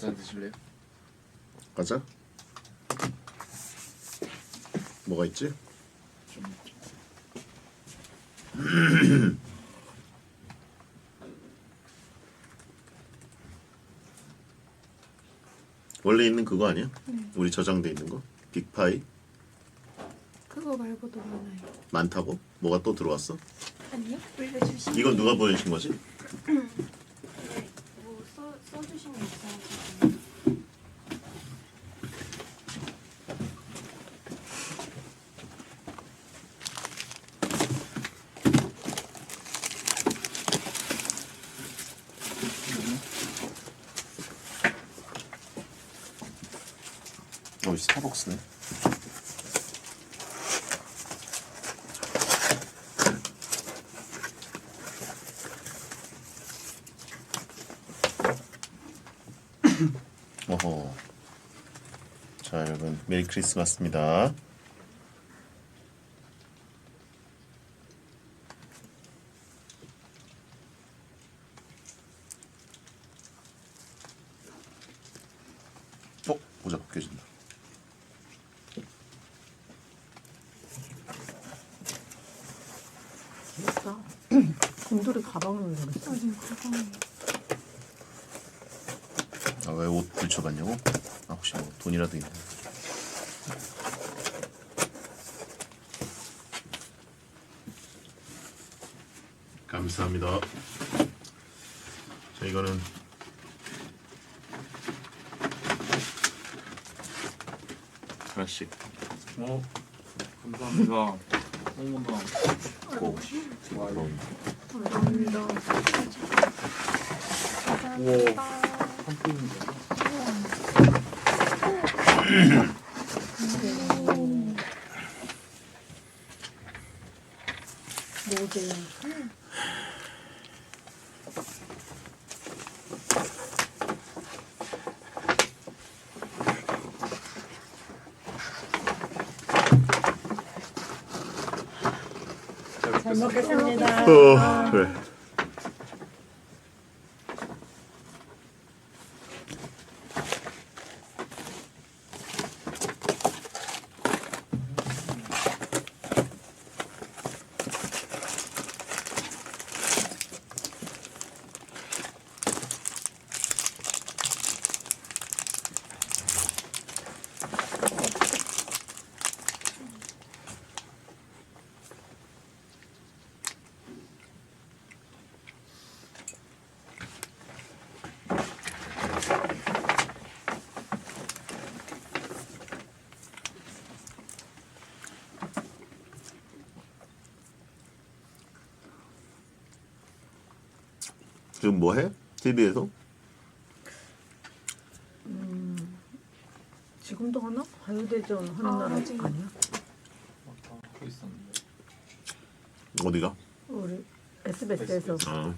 과자 드실래요? 가자. 뭐가 있지? 좀 원래 있는 그거 아니야? 네. 우리 저장돼 있는 거? 빅파이 그거 말고도 많아요. 많다고? 뭐가 또 들어왔어? 아니요? 올려주신. 이건 누가 보내신 거지? 뭐 써, 써주신 게 있어가지고. 어, 스타벅스네. 어허. 자, 여러분 메리 크리스마스입니다. 어, 모자 벗겨진다. 귀엽다. 곰돌이 가방을 왜 그랬어? 아니 가방에. 아, 왜 옷 붙여봤냐고? 아, 혹시 뭐 돈이라도 있나? 감사합니다. 자, 이거는 하나씩 어 감사합니다. 홍문당 고 그럼 감사합니다. 우와 한 푼인데. 모제. 잘 먹겠습니다. 어, 그래. 지금 뭐 해? TV에서? 지금도 하나? 가요대전 하는 아, 나라 아직. 아니야? 맞다 하고 있었는데. 어디가? 우리 SBS에서 아,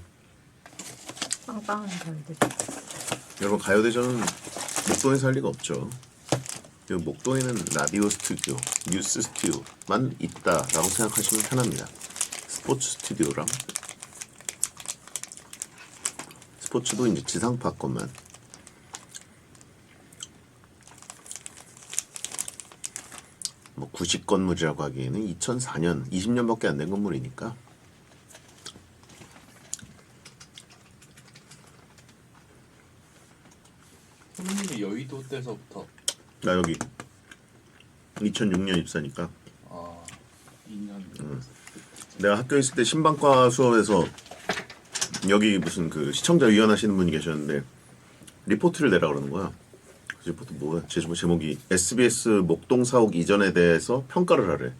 빵빵한 가요대전. 여러분 가요대전은 목동에서 할 리가 없죠. 그 목동에는 라디오 스튜디오, 뉴스 스튜디오만 있다라고 생각하시면 편합니다. 스포츠 스튜디오랑 스포츠도 이제 지상파 것만. 뭐 90 건물이라고 하기에는 2004년 20년밖에 안 된 건물이니까. 손님이 여의도 때서부터. 나 여기. 2006년 입사니까. 아 2년. 내가 학교에 있을 때 신방과 수업에서 여기 무슨 그 시청자 위원 하시는 분이 계셨는데 리포트를 내라 그러는 거야. 그 리포트 뭐야? 제 제목이 SBS 목동 사옥 이전에 대해서 평가를 하래.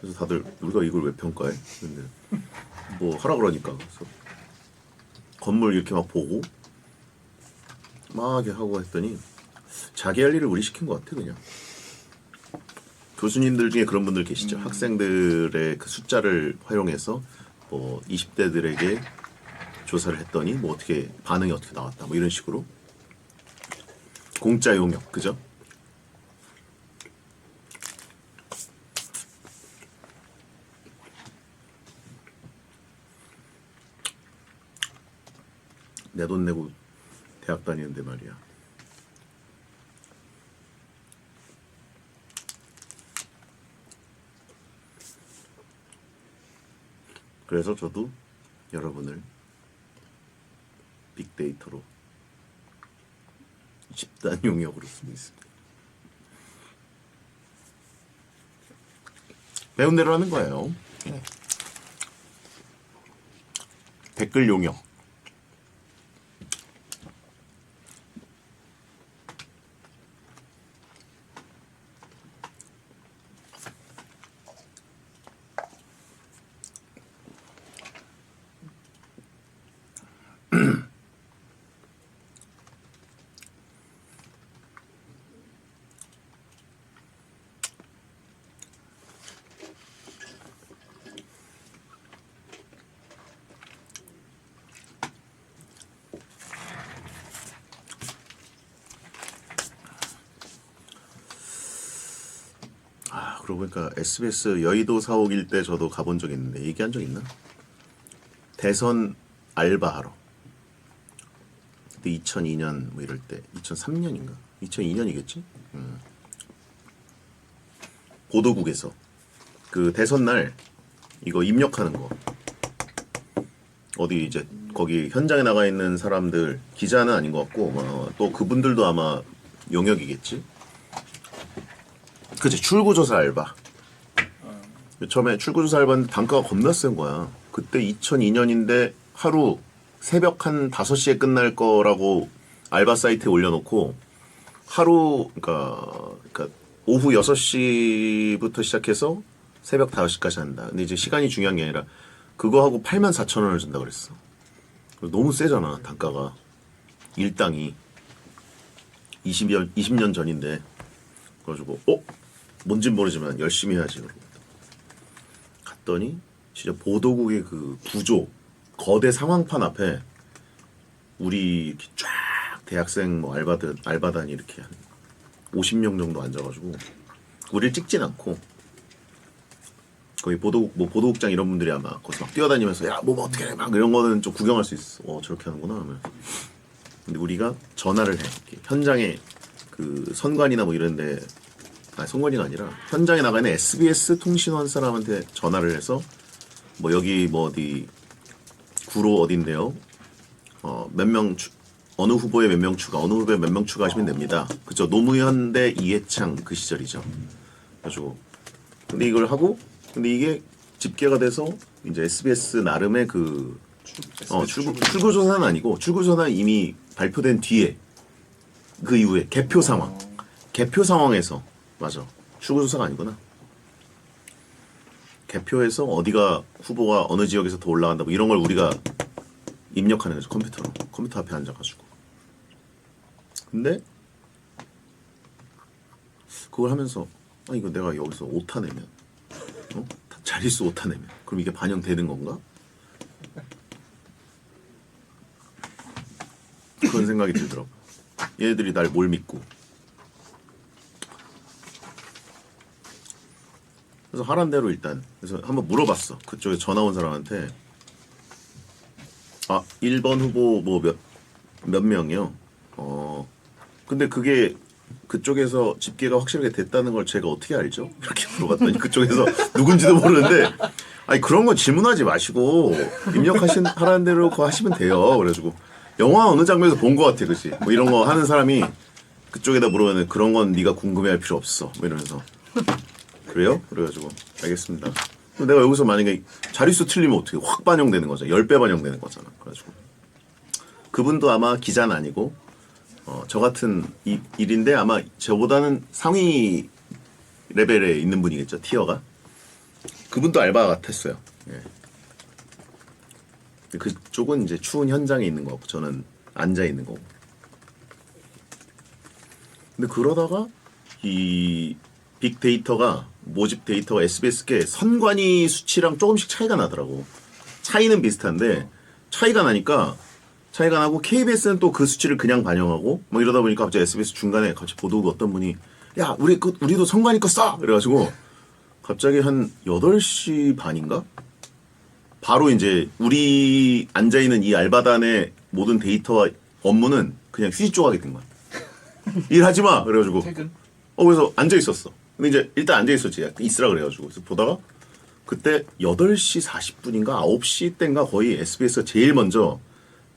그래서 다들 우리가 이걸 왜 평가해? 근데 뭐 하라 그러니까 그래서 건물 이렇게 막 보고 막 하고 했더니 자기 할 일을 우리 시킨 것 같아 그냥. 교수님들 중에 그런 분들 계시죠. 학생들의 그 숫자를 활용해서 뭐 20대들에게 조사를 했더니 뭐 어떻게 반응이 어떻게 나왔다 뭐 이런 식으로 공짜 용역 그죠? 내 돈 내고 대학 다니는데 말이야. 그래서 저도 여러분을 빅데이터로 집단 용역으로 쓰고 있습니다. 배운 대로 하는 거예요. 댓글 용역. 아, 그러고 보니까 SBS 여의도 사옥일 때 저도 가본 적 있는데 얘기한 적 있나? 대선 알바하러. 그때 2002년 뭐 이럴 때 2003년인가? 2002년이겠지? 음. 보도국에서 그 대선 날 이거 입력하는 거 어디 이제 거기 현장에 나가 있는 사람들 기자는 아닌 것 같고 어, 또 그분들도 아마 용역이겠지. 그치 출구조사 알바. 처음에 출구조사 알바인데 단가가 겁나 센 거야. 그때 2002년인데 하루 새벽 한 5시에 끝날 거라고 알바 사이트에 올려놓고 하루 그러니까, 그러니까 오후 6시부터 시작해서 새벽 5시까지 한다. 근데 이제 시간이 중요한 게 아니라 그거 하고 8만 4천 원을 준다 그랬어. 너무 세잖아 단가가. 일당이. 20년, 20년 전인데. 그래가지고 어? 뭔진 모르지만 열심히 해야지 갔더니 진짜 보도국의 그 구조 거대 상황판 앞에 우리 이렇게 쫙 대학생 뭐 알바들 알바단이 이렇게 한 50명 정도 앉아가지고 우리를 찍진 않고 거기 보도국 뭐 보도국장 이런 분들이 아마 거기서 막 뛰어다니면서 야뭐 어떻게 해? 막 이런 거는 좀 구경할 수 있어. 어 저렇게 하는구나 하면서 근데 우리가 전화를 해. 현장에 그 선관이나 뭐 이런데 아 선관위가 아니라 현장에 나가 있는 SBS 통신원 사람한테 전화를 해서 뭐 여기 뭐 어디 구로 어딘데요? 어 몇 명 어느 후보에 몇 명 추가 어느 후보에 몇 명 추가하시면 됩니다. 그죠 노무현 대 이해창 그 시절이죠. 그래가지고 근데 이걸 하고 근데 이게 집계가 돼서 이제 SBS 나름의 그 어, 출구, 출구조사는 아니고 출구조사는 이미 발표된 뒤에 그 이후에 개표 상황 개표 상황에서 맞아 출구 조사가 아니구나 개표에서 어디가 후보가 어느 지역에서 더 올라간다 뭐 이런 걸 우리가 입력하는 거죠 컴퓨터로 컴퓨터 앞에 앉아가지고 근데 그걸 하면서 아 이거 내가 여기서 오타 내면 어? 자릿수 오타 내면 그럼 이게 반영되는 건가? 그런 생각이 들더라고. 얘네들이 날 뭘 믿고. 그래서 하란 대로 일단 그래서 한번 물어봤어. 그쪽에 전화 온 사람한테 아 1번 후보 뭐 몇 몇 명이요. 어 근데 그게 그쪽에서 집계가 확실하게 됐다는 걸 제가 어떻게 알죠? 이렇게 물어봤더니 그쪽에서 누군지도 모르는데 아니 그런 거 질문하지 마시고 입력하신 하라는 대로 그거 하시면 돼요. 그래가지고 영화 어느 장면에서 본 것 같아, 그지? 뭐 이런 거 하는 사람이 그쪽에다 물으면 그런 건 네가 궁금해할 필요 없어. 뭐 이러면서 그래요? 그래가지고 알겠습니다. 그럼 내가 여기서 만약에 자릿수 틀리면 어떻게 확 반영되는 거죠? 10배 반영되는 거잖아. 그래가지고 그분도 아마 기자는 아니고 어, 저 같은 이, 일인데 아마 저보다는 상위 레벨에 있는 분이겠죠 티어가 그분도 알바 같았어요. 예. 그쪽은 이제 추운 현장에 있는 거고 저는 앉아 있는 거고. 근데 그러다가 이 빅데이터가 모집 데이터가 SBS께 선관위 수치랑 조금씩 차이가 나더라고. 차이는 비슷한데 차이가 나니까 차이가 나고 KBS는 또 그 수치를 그냥 반영하고 뭐 이러다 보니까 갑자기 SBS 중간에 갑자기 보도국 어떤 분이 야 우리 그 우리도 선관위 거 써! 그래가지고 갑자기 한 8시 반인가? 바로 이제 우리 앉아 있는 이 알바단의 모든 데이터와 업무는 그냥 휴지 조각이 된 거야. 일하지 마. 그래가지고 퇴근? 어 그래서 앉아 있었어. 근데 이제 일단 앉아 있었지. 있으라 그래가지고 그래서 보다가 그때 8시 40분인가 9시 때인가 거의 SBS가 제일 먼저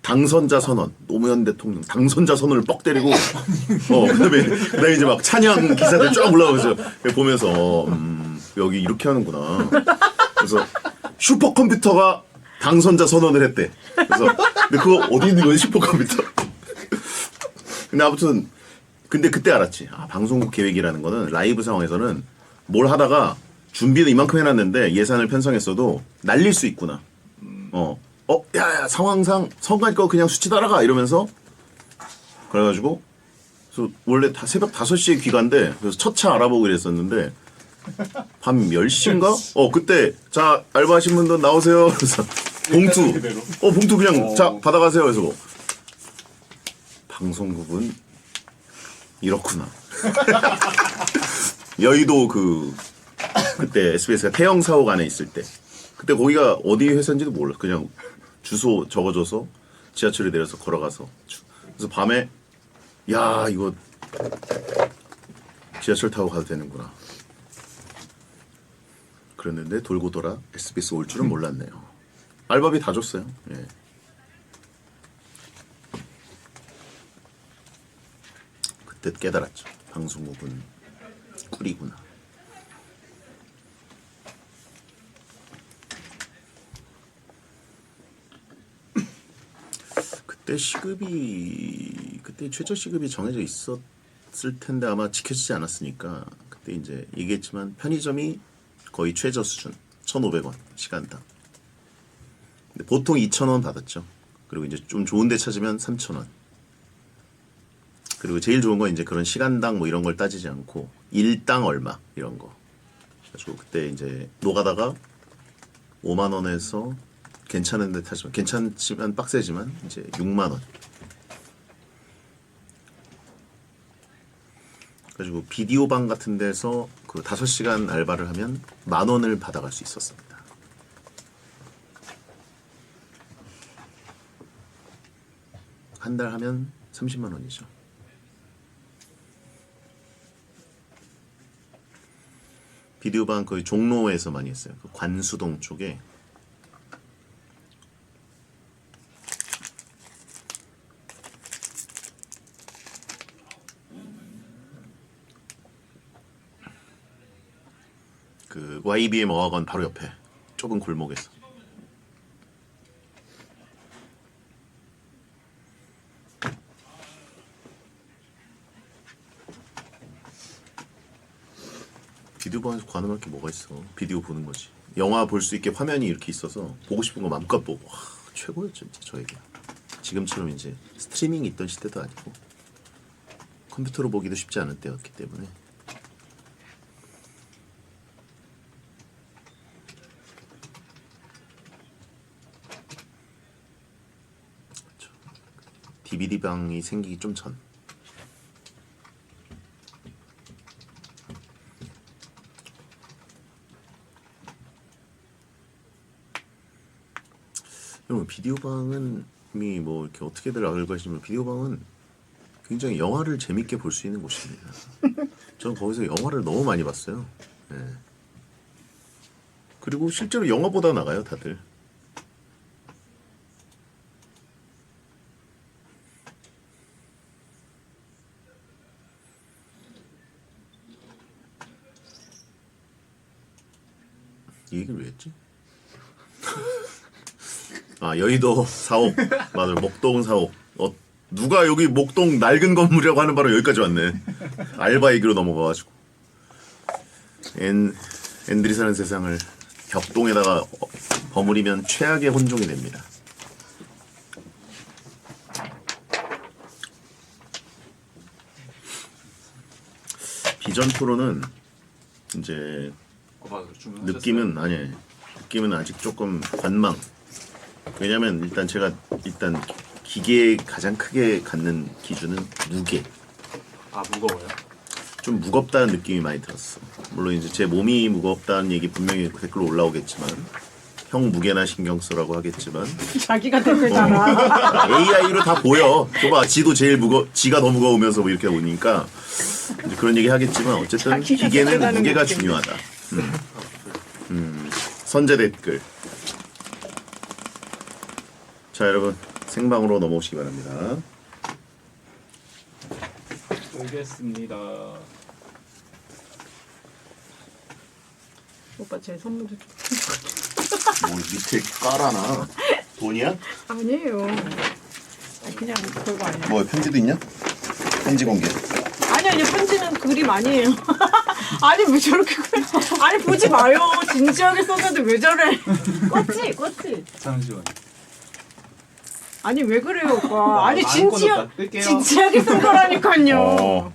당선자 선언 노무현 대통령 당선자 선언을 뻑 때리고 어 그다음에 그다음에 이제 막 찬양 기사들 쫙 올라오면서 보면서 음, 여기 이렇게 하는구나. 그래서 슈퍼컴퓨터가 당선자 선언을 했대. 그래서 근데 그거 어디 있는 거지 슈퍼컴퓨터? 근데 아무튼 근데 그때 알았지. 아, 방송국 계획이라는 거는 라이브 상황에서는 뭘 하다가 준비는 이만큼 해놨는데 예산을 편성했어도 날릴 수 있구나. 어, 어, 야, 야, 상황상 성관 거 그냥 수치 따라가 이러면서 그래가지고 그래서 원래 다 새벽 5시에 귀가인데 그래서 첫 차 알아보고 이랬었는데 밤 10시인가? 어, 그때 자, 알바하신 분들 나오세요. 그래서 봉투. 어, 봉투 그냥 어. 자, 받아가세요. 그래서 뭐 방송국은 이렇구나. 여의도 그 그때 SBS가 태영 사옥 안에 있을 때 그때 거기가 어디 회사인지도 몰라. 그냥 주소 적어줘서 지하철에 내려서 걸어가서 주- 그래서 밤에 야 이거 지하철 타고 가도 되는구나. 그랬는데 돌고 돌아 SBS 올 줄은 몰랐네요. 알바비 다 줬어요. 예. 그때 깨달았죠. 방송국은 꿀이구나. 그때 시급이 그때 최저 시급이 정해져 있었을 텐데 아마 지켜지지 않았으니까 그때 이제 얘기했지만 편의점이 거의 최저 수준 1,500원 시간당. 근데 보통 2,000원 받았죠. 그리고 이제 좀 좋은 데 찾으면 3,000원. 그리고 제일 좋은 건 이제 그런 시간당 뭐 이런 걸 따지지 않고 일당 얼마 이런 거. 그래가지고 그때 이제 노가다가 5만 원에서 괜찮은 데 타지만 괜찮지만 빡세지만 이제 6만 원. 그래가지고 비디오 방 같은 데서 그 5시간 알바를 하면 만 원을 받아갈 수 있었습니다. 한 달 하면 30만 원이죠. 비디오 방 거의 종로에서 많이 했어요. 그 관수동 쪽에 그 YBM 어학원 바로 옆에 좁은 골목에서 비디오 방에서 관음할 게 뭐가 있어? 비디오 보는 거지. 영화 볼 수 있게 화면이 이렇게 있어서 보고 싶은 거 마음껏 보고. 와, 최고였죠 진짜 저에게. 지금처럼 이제 스트리밍이 있던 시대도 아니고 컴퓨터로 보기도 쉽지 않은 때였기 때문에. DVD 방이 생기기 좀 전. 비디오 방은 이미 뭐 이렇게 어떻게들 알고 계시면 비디오 방은 굉장히 영화를 재밌게 볼 수 있는 곳입니다. 저는 거기서 영화를 너무 많이 봤어요. 예. 그리고 실제로 영화보다 나가요, 다들. 이 얘기를 왜 했지? 아 여의도 사옥 맞아요 목동 사옥 어 누가 여기 목동 낡은 건물이라고 하는 바로 여기까지 왔네 알바 얘기로 넘어가가지고 엔 앤들이 사는 세상을 벽동에다가 어, 버무리면 최악의 혼종이 됩니다 비전 프로는 이제 어, 맞아. 느낌은 아니 느낌은 아직 조금 관망. 왜냐면 일단 제가 일단 기계에 가장 크게 갖는 기준은 무게. 아 무거워요? 좀 무겁다는 느낌이 많이 들었어. 물론 이제 제 몸이 무겁다는 얘기 분명히 댓글로 올라오겠지만 형 무게나 신경 쓰라고 하겠지만 자기가 댓글 달아. AI로 다 보여. 저봐 지도 제일 무거 지가 더 무거우면서 뭐 이렇게 오니까 이제 그런 얘기 하겠지만 어쨌든 자기가 기계는 무게가 느낌. 중요하다. 음. 음. 선제 댓글. 자 여러분 생방으로 넘어오시기 바랍니다. 알겠습니다. 오빠 제 선물도 좀. 뭐 밑에 깔아놔. 돈이야? 아니에요. 아니, 그냥 별거 아니에요. 뭐 편지도 있냐? 편지 공개. 아니 아니 편지는 그림 아니에요. 아니 왜 저렇게 그래? 아니 보지 마요. 진지하게 썼는데 왜 저래? 껐지 껐지. 잠시만. 아니 왜 그래요 오빠? 아니 안 진지하. 끌게요. 진지하게 쓴 거라니까요. 어.